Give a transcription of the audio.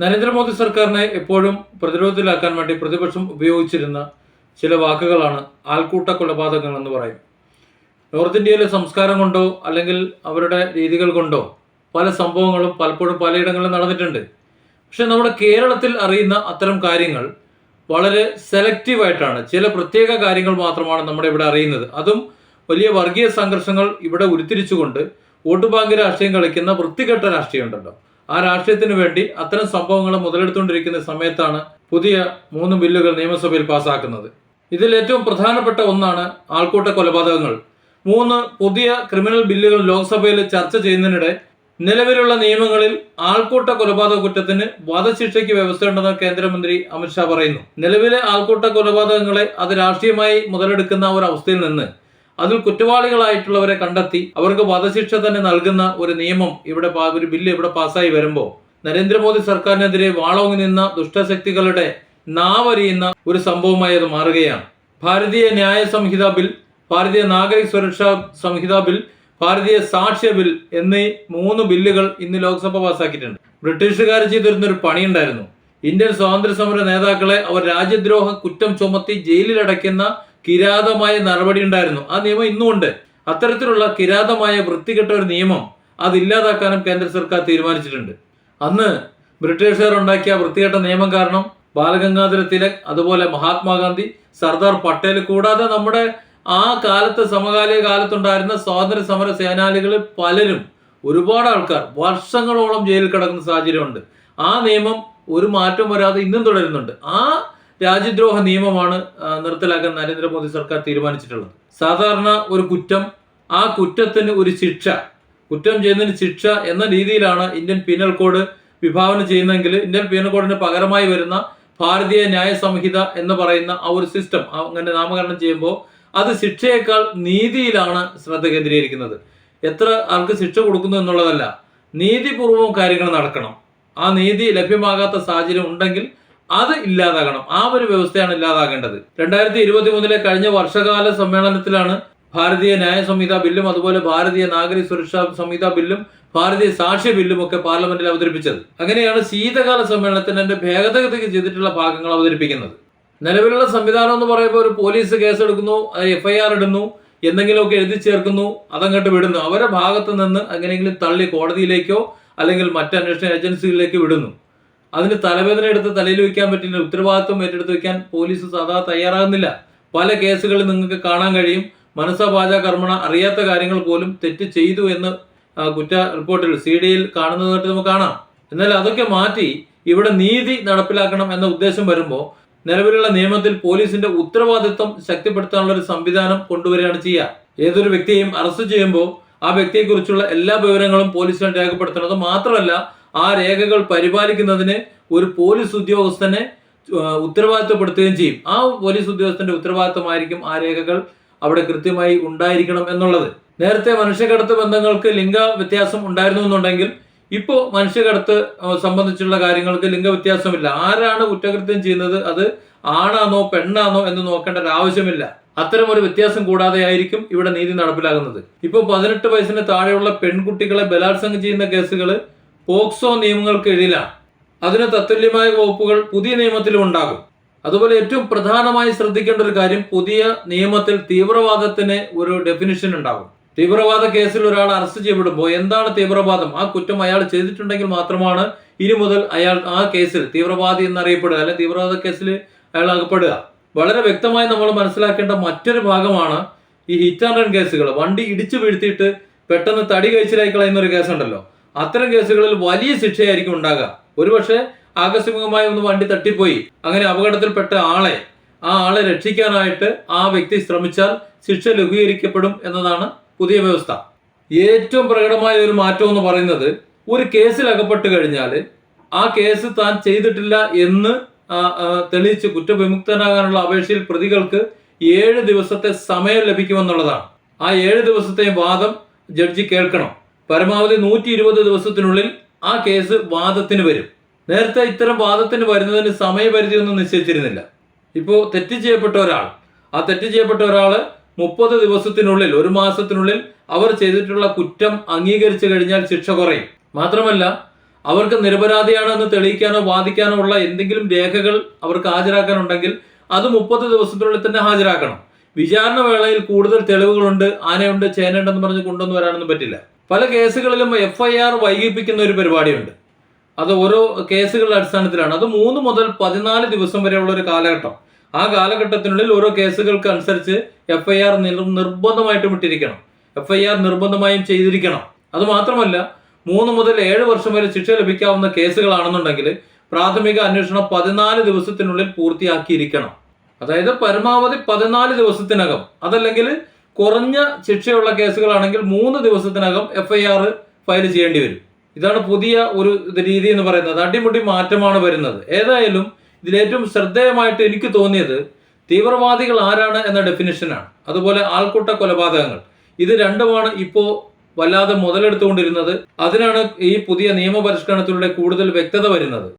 നരേന്ദ്രമോദി സർക്കാരിനെ എപ്പോഴും പ്രതിരോധത്തിലാക്കാൻ വേണ്ടി പ്രതിപക്ഷം ഉപയോഗിച്ചിരുന്ന ചില വാക്കുകളാണ് ആൾക്കൂട്ട കൊലപാതകങ്ങൾ എന്ന് പറയും. നോർത്ത് ഇന്ത്യയിലെ സംസ്കാരം കൊണ്ടോ അല്ലെങ്കിൽ അവരുടെ രീതികൾ കൊണ്ടോ പല സംഭവങ്ങളും പലപ്പോഴും പലയിടങ്ങളിലും നടന്നിട്ടുണ്ട്. പക്ഷെ നമ്മുടെ കേരളത്തിൽ അറിയുന്ന അത്തരം കാര്യങ്ങൾ വളരെ സെലക്റ്റീവ് ആയിട്ടാണ് ചില പ്രത്യേക കാര്യങ്ങൾ മാത്രമാണ് നമ്മുടെ ഇവിടെ അറിയുന്നത്. അതും വലിയ വർഗീയ സംഘർഷങ്ങൾ ഇവിടെ ഉരുത്തിരിച്ചുകൊണ്ട് വോട്ട് ബാങ്ക് രാഷ്ട്രീയം കളിക്കുന്ന വൃത്തികെട്ട രാഷ്ട്രീയം ഉണ്ടല്ലോ. ആ രാഷ്ട്രീയത്തിന് വേണ്ടി അത്തരം സംഭവങ്ങൾ മുതലെടുത്തുകൊണ്ടിരിക്കുന്ന സമയത്താണ് പുതിയ മൂന്ന് ബില്ലുകൾ നിയമസഭയിൽ പാസാക്കുന്നത്. ഇതിൽ ഏറ്റവും പ്രധാനപ്പെട്ട ഒന്നാണ് ആൾക്കൂട്ട കൊലപാതകങ്ങൾ. മൂന്ന് പുതിയ ക്രിമിനൽ ബില്ലുകൾ ലോക്സഭയിൽ ചർച്ച ചെയ്യുന്നതിനിടെ നിലവിലുള്ള നിയമങ്ങളിൽ ആൾക്കൂട്ട കൊലപാതക കുറ്റത്തിന് വധശിക്ഷയ്ക്ക് വ്യവസ്ഥയുണ്ടെന്ന് കേന്ദ്രമന്ത്രി അമിത്ഷാ പറയുന്നു. നിലവിലെ ആൾക്കൂട്ട കൊലപാതകങ്ങളെ അത് രാഷ്ട്രീയമായി മുതലെടുക്കുന്ന ഒരു അവസ്ഥയിൽ നിന്ന് അതിൽ കുറ്റവാളികളായിട്ടുള്ളവരെ കണ്ടെത്തി അവർക്ക് വധശിക്ഷ തന്നെ നൽകുന്ന ഒരു നിയമം ഇവിടെ ഒരു ബില്ല് ഇവിടെ പാസ്സായി വരുമ്പോൾ നരേന്ദ്രമോദി സർക്കാരിനെതിരെ വാളോങ്ങി നിന്ന ദുഷ്ടശക്തികളുടെ നാവരിയുന്ന ഒരു സംഭവമായി അത് മാറുകയാണ്. ഭാരതീയ ന്യായ സംഹിത ബിൽ ഭാരതീയ നാഗരിക സുരക്ഷാ സംഹിത ബിൽ ഭാരതീയ സാക്ഷ്യ ബിൽ എന്നീ മൂന്ന് ബില്ലുകൾ ഇന്ന് ലോക്സഭ പാസ്സാക്കിയിട്ടുണ്ട്. ബ്രിട്ടീഷുകാർ ചെയ്തിരുന്ന ഒരു പണിയുണ്ടായിരുന്നു. ഇന്ത്യൻ സ്വാതന്ത്ര്യ സമര നേതാക്കളെ അവർ രാജ്യദ്രോഹ കുറ്റം ചുമത്തി ജയിലിലടയ്ക്കുന്ന കിരാതമായ നടപടി ഉണ്ടായിരുന്നു. ആ നിയമം ഇന്നുമുണ്ട് അത്തരത്തിലുള്ള കിരാതമായ വൃത്തികെട്ട ഒരു നിയമം അതില്ലാതാക്കാനും കേന്ദ്ര സർക്കാർ തീരുമാനിച്ചിട്ടുണ്ട്. അന്ന് ബ്രിട്ടീഷുകാർ ഉണ്ടാക്കിയ വൃത്തികെട്ട നിയമം കാരണം ബാലഗംഗാധര തിലക് അതുപോലെ മഹാത്മാഗാന്ധി സർദാർ പട്ടേൽ കൂടാതെ നമ്മുടെ ആ കാലത്ത് സമകാലിക കാലത്തുണ്ടായിരുന്ന സ്വാതന്ത്ര്യ സമര സേനാനികളിൽ പലരും ഒരുപാട് ആൾക്കാർ വർഷങ്ങളോളം ജയിലിൽ കിടക്കുന്ന സാഹചര്യമുണ്ട്. ആ നിയമം ഒരു മാറ്റം വരാതെ ഇന്നും തുടരുന്നുണ്ട്. ആ രാജ്യദ്രോഹ നിയമമാണ് നിർത്തലാക്കാൻ നരേന്ദ്രമോദി സർക്കാർ തീരുമാനിച്ചിട്ടുള്ളത്. സാധാരണ ഒരു കുറ്റം ആ കുറ്റത്തിന് ഒരു ശിക്ഷ കുറ്റം ചെയ്യുന്നതിന് ശിക്ഷ എന്ന രീതിയിലാണ് ഇന്ത്യൻ പീനൽ കോഡ് വിഭാവനം ചെയ്യുന്നതെങ്കിൽ ഇന്ത്യൻ പീനൽ കോഡിന് പകരമായി വരുന്ന ഭാരതീയ ന്യായ സംഹിത എന്ന് പറയുന്ന ആ ഒരു സിസ്റ്റം അങ്ങനെ നാമകരണം ചെയ്യുമ്പോൾ അത് ശിക്ഷയേക്കാൾ നീതിയിലാണ് ശ്രദ്ധ കേന്ദ്രീകരിക്കുന്നത്. എത്ര ആൾക്ക് ശിക്ഷ കൊടുക്കുന്നു എന്നുള്ളതല്ല നീതിപൂർവം കാര്യങ്ങൾ നടക്കണം. ആ നീതി ലഭ്യമാകാത്ത സാഹചര്യം ഉണ്ടെങ്കിൽ അത് ഇല്ലാതാകണം. ആ ഒരു വ്യവസ്ഥയാണ് ഇല്ലാതാകേണ്ടത്. രണ്ടായിരത്തി ഇരുപത്തി മൂന്നിലെ കഴിഞ്ഞ വർഷകാല സമ്മേളനത്തിലാണ് ഭാരതീയ ന്യായ സംഹിത ബില്ലും അതുപോലെ ഭാരതീയ നാഗരിക സുരക്ഷാ സംഹിത ബില്ലും ഭാരതീയ സാക്ഷ്യ ബില്ലും ഒക്കെ പാർലമെന്റിൽ അവതരിപ്പിച്ചത്. അങ്ങനെയാണ് ശീതകാല സമ്മേളനത്തിന് എന്റെ ഭേദഗതി ചെയ്തിട്ടുള്ള ഭാഗങ്ങൾ അവതരിപ്പിക്കുന്നത്. നിലവിലുള്ള സംവിധാനം എന്ന് പറയുമ്പോൾ ഒരു പോലീസ് കേസെടുക്കുന്നു എഫ് ഐ ആർ ഇടുന്നു എന്തെങ്കിലുമൊക്കെ എഴുതി ചേർക്കുന്നു അതങ്ങോട്ട് വിടുന്നു. അവരുടെ ഭാഗത്ത് നിന്ന് എങ്ങനെയെങ്കിലും തള്ളി കോടതിയിലേക്കോ അല്ലെങ്കിൽ മറ്റ് അന്വേഷണ ഏജൻസികളിലേക്ക് വിടുന്നു. അതിന് തലവേദന എടുത്ത് തലയിൽ വയ്ക്കാൻ പറ്റില്ല ഉത്തരവാദിത്വം ഏറ്റെടുത്ത് വയ്ക്കാൻ പോലീസ് സദാ തയ്യാറാകുന്നില്ല. പല കേസുകളിൽ നിങ്ങൾക്ക് കാണാൻ കഴിയും. മനസ്സപാച കർമ്മണ അറിയാത്ത കാര്യങ്ങൾ പോലും തെറ്റ് ചെയ്തു എന്ന് കുറ്റ റിപ്പോർട്ടിൽ സി ഡിയിൽ കാണുന്നതായിട്ട് നമുക്ക് കാണാം. എന്നാൽ അതൊക്കെ മാറ്റി ഇവിടെ നീതി നടപ്പിലാക്കണം എന്ന ഉദ്ദേശം വരുമ്പോൾ നിലവിലുള്ള നിയമത്തിൽ പോലീസിന്റെ ഉത്തരവാദിത്വം ശക്തിപ്പെടുത്താനുള്ള ഒരു സംവിധാനം കൊണ്ടുവരികയാണ് ചെയ്യുക. ഏതൊരു വ്യക്തിയെയും അറസ്റ്റ് ചെയ്യുമ്പോൾ ആ വ്യക്തിയെക്കുറിച്ചുള്ള എല്ലാ വിവരങ്ങളും പോലീസിൽ രേഖപ്പെടുത്തണത് മാത്രമല്ല ആ രേഖകൾ പരിപാലിക്കുന്നതിന് ഒരു പോലീസ് ഉദ്യോഗസ്ഥനെ ഉത്തരവാദിത്തപ്പെടുത്തുകയും ചെയ്യും. ആ പോലീസ് ഉദ്യോഗസ്ഥന്റെ ഉത്തരവാദിത്തമായിരിക്കും ആ രേഖകൾ അവിടെ കൃത്യമായി ഉണ്ടായിരിക്കണം എന്നുള്ളത്. നേരത്തെ മനുഷ്യകടത്ത് ബന്ധങ്ങൾക്ക് ലിംഗ വ്യത്യാസം ഉണ്ടായിരുന്നു എന്നുണ്ടെങ്കിൽ ഇപ്പോൾ മനുഷ്യകടത്ത് സംബന്ധിച്ചുള്ള കാര്യങ്ങൾക്ക് ലിംഗ വ്യത്യാസമില്ല. ആരാണ് കുറ്റകൃത്യം ചെയ്യുന്നത്? അത് ആണാണോ പെണ്ണാണോ എന്ന് നോക്കേണ്ട ഒരു ആവശ്യമില്ല. അത്തരം ഒരു വ്യത്യാസം കൂടാതെ ആയിരിക്കും ഇവിടെ നീതി നടപ്പിലാകുന്നത്. ഇപ്പോൾ പതിനെട്ട് വയസ്സിന് താഴെയുള്ള പെൺകുട്ടികളെ ബലാത്സംഗം ചെയ്യുന്ന കേസുകൾ പോക്സോ നിയമങ്ങൾക്ക് കീഴിലാണ് അതിന് തത്തുല്യമായ വകുപ്പുകൾ പുതിയ നിയമത്തിലും ഉണ്ടാകും. അതുപോലെ ഏറ്റവും പ്രധാനമായി ശ്രദ്ധിക്കേണ്ട ഒരു കാര്യം പുതിയ നിയമത്തിൽ തീവ്രവാദത്തിന് ഒരു ഡെഫിനിഷൻ ഉണ്ടാകും. തീവ്രവാദ കേസിൽ ഒരാൾ അറസ്റ്റ് ചെയ്യപ്പെടുമ്പോൾ എന്താണ് തീവ്രവാദം? ആ കുറ്റം അയാൾ ചെയ്തിട്ടുണ്ടെങ്കിൽ മാത്രമാണ് ഇനി മുതൽ അയാൾ ആ കേസിൽ തീവ്രവാദി എന്നറിയപ്പെടുക അല്ലെങ്കിൽ തീവ്രവാദ കേസിൽ അയാൾ അകപ്പെടുക. വളരെ വ്യക്തമായി നമ്മൾ മനസ്സിലാക്കേണ്ട മറ്റൊരു ഭാഗമാണ് ഈ ഹിറ്റ് ആൻഡ് റൺ കേസുകൾ. വണ്ടി ഇടിച്ചു വീഴ്ത്തിയിട്ട് പെട്ടെന്ന് തടി കഴിച്ചിലായി കളയുന്ന ഒരു കേസുണ്ടല്ലോ. അത്തരം കേസുകളിൽ വലിയ ശിക്ഷയായിരിക്കും ഉണ്ടാകുക. ഒരുപക്ഷെ ആകസ്മികമായി ഒന്ന് വണ്ടി തട്ടിപ്പോയി. അങ്ങനെ അപകടത്തിൽപ്പെട്ട ആളെ ആ ആളെ രക്ഷിക്കാനായിട്ട് ആ വ്യക്തി ശ്രമിച്ചാൽ ശിക്ഷ ലഘൂകരിക്കപ്പെടും എന്നതാണ് പുതിയ വ്യവസ്ഥ. ഏറ്റവും പ്രകടമായ ഒരു മാറ്റം എന്ന് പറയുന്നത് ഒരു കേസിൽ അകപ്പെട്ട് കഴിഞ്ഞാൽ ആ കേസ് താൻ ചെയ്തിട്ടില്ല എന്ന് തെളിയിച്ച് കുറ്റവിമുക്തനാകാനുള്ള അപേക്ഷയിൽ പ്രതികൾക്ക് ഏഴ് ദിവസത്തെ സമയം ലഭിക്കുമെന്നുള്ളതാണ്. ആ ഏഴ് ദിവസത്തെ വാദം ജഡ്ജി കേൾക്കണം. പരമാവധി നൂറ്റി ഇരുപത് ദിവസത്തിനുള്ളിൽ ആ കേസ് വാദത്തിന് വരും. നേരത്തെ ഇത്തരം വാദത്തിന് വരുന്നതിന് സമയപരിധി ഒന്നും നിശ്ചയിച്ചിരുന്നില്ല. ഇപ്പോൾ തെറ്റ് ചെയ്യപ്പെട്ട ഒരാൾ ആ തെറ്റ് ചെയ്യപ്പെട്ട ഒരാൾ മുപ്പത് ദിവസത്തിനുള്ളിൽ ഒരു മാസത്തിനുള്ളിൽ അവർ ചെയ്തിട്ടുള്ള കുറ്റം അംഗീകരിച്ചു കഴിഞ്ഞാൽ ശിക്ഷ കുറയും. മാത്രമല്ല അവർക്ക് നിരപരാധിയാണെന്ന് തെളിയിക്കാനോ വാദിക്കാനോ ഉള്ള എന്തെങ്കിലും രേഖകൾ അവർക്ക് ഹാജരാക്കാനുണ്ടെങ്കിൽ അത് മുപ്പത് ദിവസത്തിനുള്ളിൽ തന്നെ ഹാജരാക്കണം. വിചാരണ വേളയിൽ കൂടുതൽ തെളിവുകളുണ്ട് ആനയുണ്ട് ചേനയുണ്ടെന്ന് പറഞ്ഞ് കൊണ്ടുവന്ന് വരാനൊന്നും പറ്റില്ല. പല കേസുകളിലും എഫ് ഐ ആർ വൈകിപ്പിക്കുന്ന ഒരു പരിപാടിയുണ്ട്. അത് ഓരോ കേസുകളുടെ അടിസ്ഥാനത്തിലാണ്. അത് മൂന്ന് മുതൽ പതിനാല് ദിവസം വരെയുള്ള ഒരു കാലഘട്ടം. ആ കാലഘട്ടത്തിനുള്ളിൽ ഓരോ കേസുകൾക്ക് അനുസരിച്ച് എഫ് ഐ ആർ നിർബന്ധമായിട്ടും ഇട്ടിരിക്കണം. എഫ് ഐ ആർ നിർബന്ധമായും ചെയ്തിരിക്കണം. അത് മാത്രമല്ല മൂന്ന് മുതൽ ഏഴ് വർഷം വരെ ശിക്ഷ ലഭിക്കാവുന്ന കേസുകളാണെന്നുണ്ടെങ്കിൽ പ്രാഥമിക അന്വേഷണം പതിനാല് ദിവസത്തിനുള്ളിൽ പൂർത്തിയാക്കിയിരിക്കണം. അതായത് പരമാവധി പതിനാല് ദിവസത്തിനകം. അതല്ലെങ്കിൽ കുറഞ്ഞ ശിക്ഷയുള്ള കേസുകളാണെങ്കിൽ മൂന്ന് ദിവസത്തിനകം എഫ് ഐ ആർ ഫയൽ ചെയ്യേണ്ടി വരും. ഇതാണ് പുതിയ ഒരു രീതി എന്ന് പറയുന്നത്. അടിമുടി മാറ്റമാണ് വരുന്നത്. ഏതായാലും ഇതിലേറ്റവും ശ്രദ്ധേയമായിട്ട് എനിക്ക് തോന്നിയത് തീവ്രവാദികൾ ആരാണ് എന്ന ഡെഫിനിഷനാണ് അതുപോലെ ആൾക്കൂട്ട കൊലപാതകങ്ങൾ. ഇത് രണ്ടുമാണ് ഇപ്പോൾ വല്ലാതെ മുതലെടുത്തുകൊണ്ടിരുന്നത്. അതിനാണ് ഈ പുതിയ നിയമപരിഷ്കരണത്തിലൂടെ കൂടുതൽ വ്യക്തത വരുന്നത്.